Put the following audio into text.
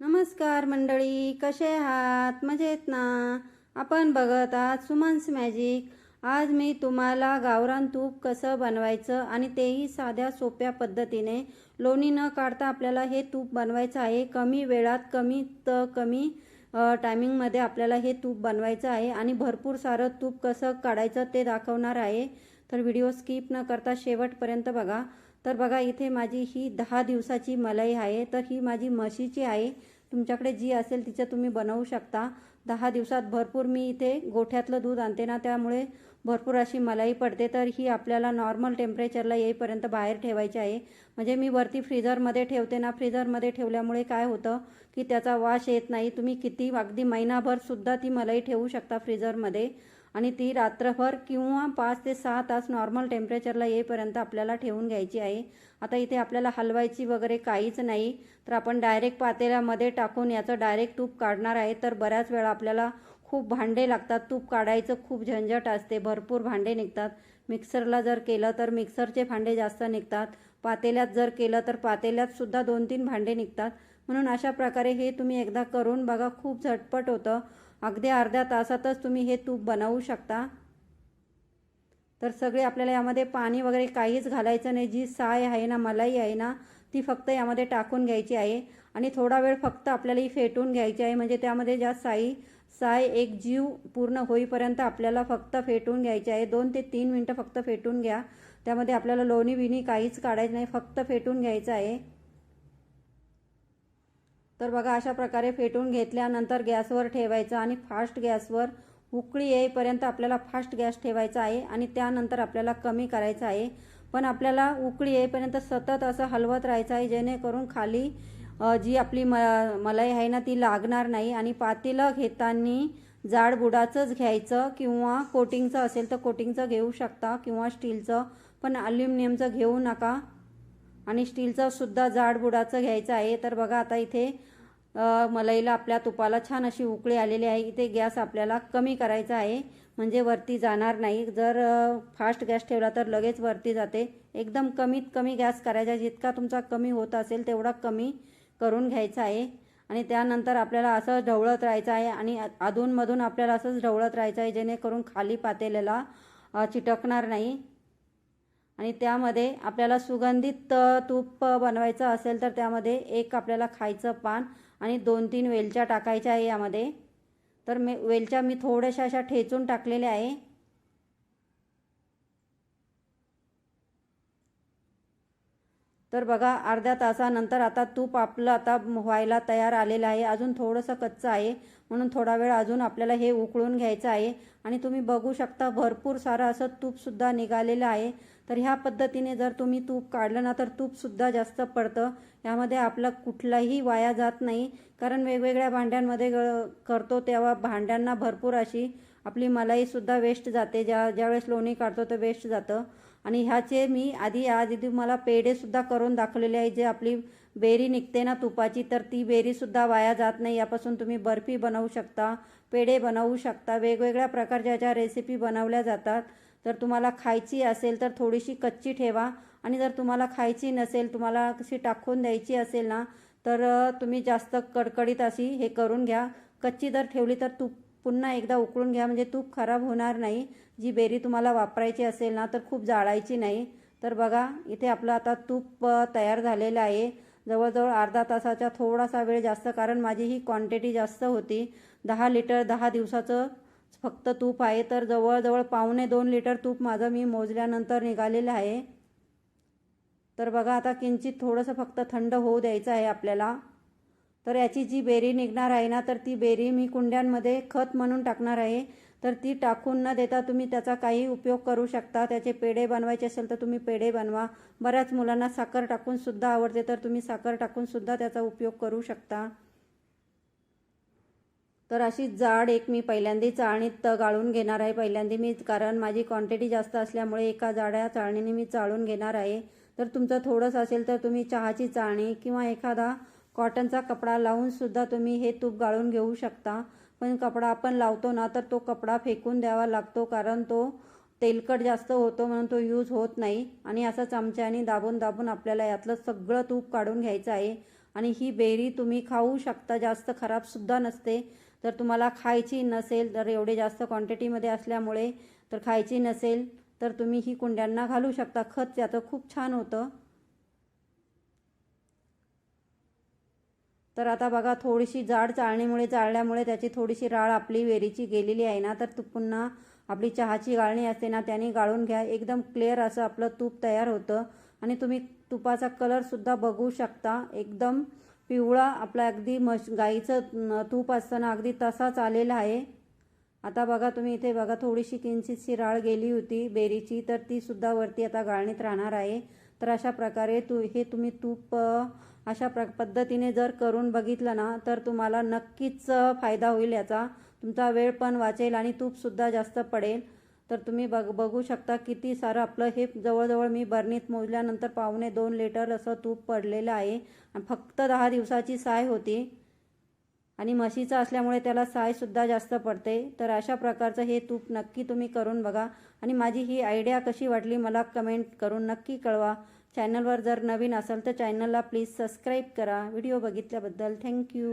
नमस्कार मंडळी कसे आहात? मजेत ना? आपण बघत आहात सुमन्स मॅजिक. आज मी तुम्हाला गावरान तूप कसं बनवायचं आणि तेही साध्या सोप्या पद्धतीने लोणी न काढता आपल्याला हे तूप बनवायचं आहे. कमी वेळात कमी तर कमी टायमिंगमध्ये आपल्याला हे तूप बनवायचं आहे आणि भरपूर सारं तूप कसं काढायचं ते दाखवणार आहे. तर व्हिडिओ स्किप न करता शेवटपर्यंत बघा. तर बघा इथे माझी ही दहा दिवसाची मलाई आहे. तर ही माझी म्हशीची आहे तुमच्याकडे जी असेल तिचं तुम्ही बनवू शकता. दहा दिवसात भरपूर मी इथे गोठ्यातलं दूध आणते ना त्यामुळे भरपूर अशी मलाई पडते. तर ही आपल्याला नॉर्मल टेम्परेचरला येईपर्यंत बाहेर ठेवायची आहे. म्हणजे मी वरती फ्रीझरमध्ये ठेवते ना फ्रीझरमध्ये ठेवल्यामुळे काय होतं की त्याचा वास येत नाही. तुम्ही किती अगदी महिनाभरसुद्धा ती मलाई ठेवू शकता फ्रीझरमध्ये आणि ती रात्रभर किंवा पाच ते सहा तास नॉर्मल टेम्परेचरला येईपर्यंत आपल्याला ठेवून घ्यायची आहे. आता इथे आपल्याला हलवायची वगैरे काहीच नाही. तर आपण डायरेक्ट पातेल्यामध्ये टाकून याचं डायरेक्ट तूप काढणार आहे. तर बऱ्याच वेळा आपल्याला खूप भांडे लागतात. तूप काढायचं खूप झंझट असते. भरपूर भांडे निघतात. मिक्सरला जर केलं तर मिक्सरचे भांडे जास्त निघतात. पातेल्यात जर केलं तर पातेल्यात सुद्धा दोन तीन भांडे निघतात. म्हणून अशा प्रकारे हे तुम्ही एकदा करून बघा. खूप झटपट होतं. अगदी अर्ध्या तासातच तुम्ही हे तूप बनवू शकता. तर सगळे आपल्याला यामध्ये पाणी वगैरे काहीच घालायचं नाही. जी साय आहे ना मलाई आहे ना ती फक्त यामध्ये टाकून घ्यायची आहे. आणि थोडा वेळ फक्त आपल्याला ही फेटून घ्यायची आहे. म्हणजे त्यामध्ये ज्या साई साय एक जीव पूर्ण होईपर्यंत आपल्याला फक्त फेटून घ्यायची आहे. दोन ते तीन मिनटं फक्त फेटून घ्या. त्यामध्ये आपल्याला लोणी बिणी काहीच काढायचं नाही. फक्त फेटून घ्यायचं आहे. तर बघा अशा प्रकारे फेटून घेतल्यानंतर गॅसवर ठेवायचं आणि फास्ट गॅसवर उकळी येईपर्यंत आपल्याला फास्ट गॅस ठेवायचा आहे आणि त्यानंतर आपल्याला कमी करायचं आहे. पण आपल्याला उकळी येईपर्यंत सतत असं हलवत राहायचं आहे जेणेकरून खाली जी आपली म मलाई आहे ना ती लागणार नाही आणि पातेलं घेताना जाड बुडाचंच घ्यायचं किंवा कोटिंगचं असेल तर कोटिंगचं घेऊ शकता किंवा स्टीलचं पण अल्युमिनियमचं घेऊ नका. आणि स्टीलचं सुद्धा जाड बुडाचं घ्यायचं आहे. तर बघा आता इथे मलईला आपल्या तुपाला छान अशी उकळी आलेली आहे. इथे गॅस आपल्याला कमी करायचा आहे. म्हणजे वरती जाणार नाही. जर फास्ट गॅस ठेवला तर लगेच वरती जाते. एकदम कमीत कमी गॅस करायचा. जितका तुमचा कमी होत असेल तेवढा कमी करून घ्यायचा आहे. आणि त्यानंतर आपल्याला असं ढवळत राहायचं आहे. आणि अधूनमधून आपल्याला असंच ढवळत राहायचं आहे जेणेकरून खाली पातेल्याला चिटकणार नाही. आणि त्यामध्ये आपल्याला सुगंधित तूप बनवायचं असेल तर त्यामध्ये एक आपल्याला खायचं पान आणि दोन तीन वेलच्या टाकायच्या आहे यामध्ये. तर मी वेलच्या मी थोड्याशा अशा ठेचून टाकलेल्या आहे. तर बघा अर्ध्या तासानंतर आता तूप आपलं आता व्हायला तयार आलेलं आहे. अजून थोडंसं कच्चं आहे. म्हणून थोडा वेळ अजून आपल्याला हे उकळून घ्यायचं आहे. आणि तुम्ही बघू शकता भरपूर सारं असं तूपसुद्धा निघालेलं आहे. तर ह्या पद्धतीने जर तुम्ही तूप काढलं ना तर तूपसुद्धा जास्त पडतं. यामध्ये आपला कुठलाही वाया जात नाही. कारण वेगवेगळ्या भांड्यांमध्ये करतो तेव्हा भांड्यांना भरपूर अशी आपली मलाईसुद्धा वेस्ट जाते. ज्या ज्यावेळेस लोणी काढतो तर वेस्ट जातं. आणि ह्याचे मी आधी आज तुम्हाला पेढेसुद्धा करून दाखवलेले आहे. जे आपली बेरी निघते ना तुपाची तर ती बेरीसुद्धा वाया जात नाही. यापासून तुम्ही बर्फी बनवू शकता पेढे बनवू शकता. वेगवेगळ्या प्रकारच्या ज्या रेसिपी बनवल्या जातात जर तुम्हाला खायची असेल तर थोडीशी कच्ची ठेवा. आणि जर तुम्हाला खायची नसेल तुम्हाला कशी टाकून द्यायची असेल ना तर तुम्ही जास्त कडकडीत अशी हे करून घ्या. कच्ची जर ठेवली तर तूप पुन्हा एकदा उकळून घ्या म्हणजे तूप खराब होणार नाही. जी बेरी तुम्हाला वापरायची असेल ना तर खूप जाळायची नाही. तर बघा इथे आपलं आता तूप तयार झालेलं आहे. जवळजवळ अर्धा तासाचा थोडासा वेळ जास्त कारण माझी ही क्वांटिटी जास्त होती. दहा लिटर दहा दिवसाचं फक्त तूप आहे. तर जवळजवळ पावणे दोन लिटर तूप माझं मी मोजल्यानंतर निघालेलं आहे. तर बघा आता किंचित थोडंसं फक्त थंड होऊ द्यायचं आहे आपल्याला. तर याची जी बेरी निघणार आहे ना तर ती बेरी मी कुंड्यांमध्ये खत म्हणून टाकणार आहे. तर ती टाकून न देता तुम्ही त्याचा काही उपयोग करू शकता. त्याचे पेढे बनवायचे असेल तर तुम्ही पेढे बनवा. बऱ्याच मुलांना साखर टाकून सुद्धा आवडते तर तुम्ही साखर टाकून सुद्धा त्याचा उपयोग करू शकता. तर अशी जाड एक मी पहिल्यांदी चाळणीत गाळून घेणार आहे पहिल्यांदी मी कारण माझी क्वांटिटी जास्त असल्यामुळे एका जाड्या चाळणीने मी चाळून घेणार आहे. तर तुमचं थोडंसं असेल तर तुम्ही चहाची चाळणी किंवा एखादा कॉटनचा कपडा लावून सुद्धा तुम्ही हे तूप गाळून घेऊ शकता. पण कपडा आपण लावतो ना तर तो कपडा फेकून द्यावा लागतो कारण तो तेलकट जास्त होतो म्हणून तो यूज होत नाही. आणि असं चमच्याने दाबून दाबून आपल्याला यातलं सगळं तूप काढून घ्यायचं आहे. आणि ही बेरी तुम्ही खाऊ शकता जास्त खराबसुद्धा नसते. तर तुम्हाला खायची नसेल तर एवढे जास्त क्वांटिटीमध्ये असल्यामुळे तर खायची नसेल तर तुम्ही ही कुंड्यांना घालू शकता. खत त्याचं खूप छान होतं. तर आता बघा थोडीशी जाड चाळणीमुळे चाळल्यामुळे त्याची थोडीशी राळ आपली वेरीची गेलेली आहे ना तर तू पुन्हा आपली चहाची गाळणी असते ना त्याने गाळून घ्या. एकदम क्लिअर असं आपलं तूप तयार होतं. आणि तुम्ही तुपाचा कलरसुद्धा बघू शकता. एकदम पिवळा आपला अगदी मश गाईचं तूप असताना अगदी तसाच आलेला आहे. आता बघा तुम्ही इथे बघा थोडीशी किंचितशी राळ गेली होती बेरीची तर ती सुद्धा वरती आता गाळणीत राहणार आहे. तर अशा प्रकारे तू हे तुम्ही तूप अशा प्र पद्धतीने जर करून बघितलं ना तर तुम्हाला नक्कीच फायदा होईल याचा. तुमचा वेळ पण वाचेल आणि तूपसुद्धा जास्त पडेल. तर तुम्ही बघ बघू शकता किती सारं आपलं हे जवळजवळ मी बर्नीत मोजल्यानंतर पावणे दोन लिटर असं तूप पडलेलं आहे. आणि फक्त दहा दिवसाची साय होती. आणि म्हशीचं असल्यामुळे त्याला सायसुद्धा जास्त पडते. तर अशा प्रकारचं हे तूप नक्की तुम्ही करून बघा. आणि माझी ही आयडिया कशी वाटली मला कमेंट करून नक्की कळवा. चॅनलवर जर नवीन असाल तर चॅनलला प्लीज सबस्क्राईब करा. व्हिडिओ बघितल्याबद्दल थँक्यू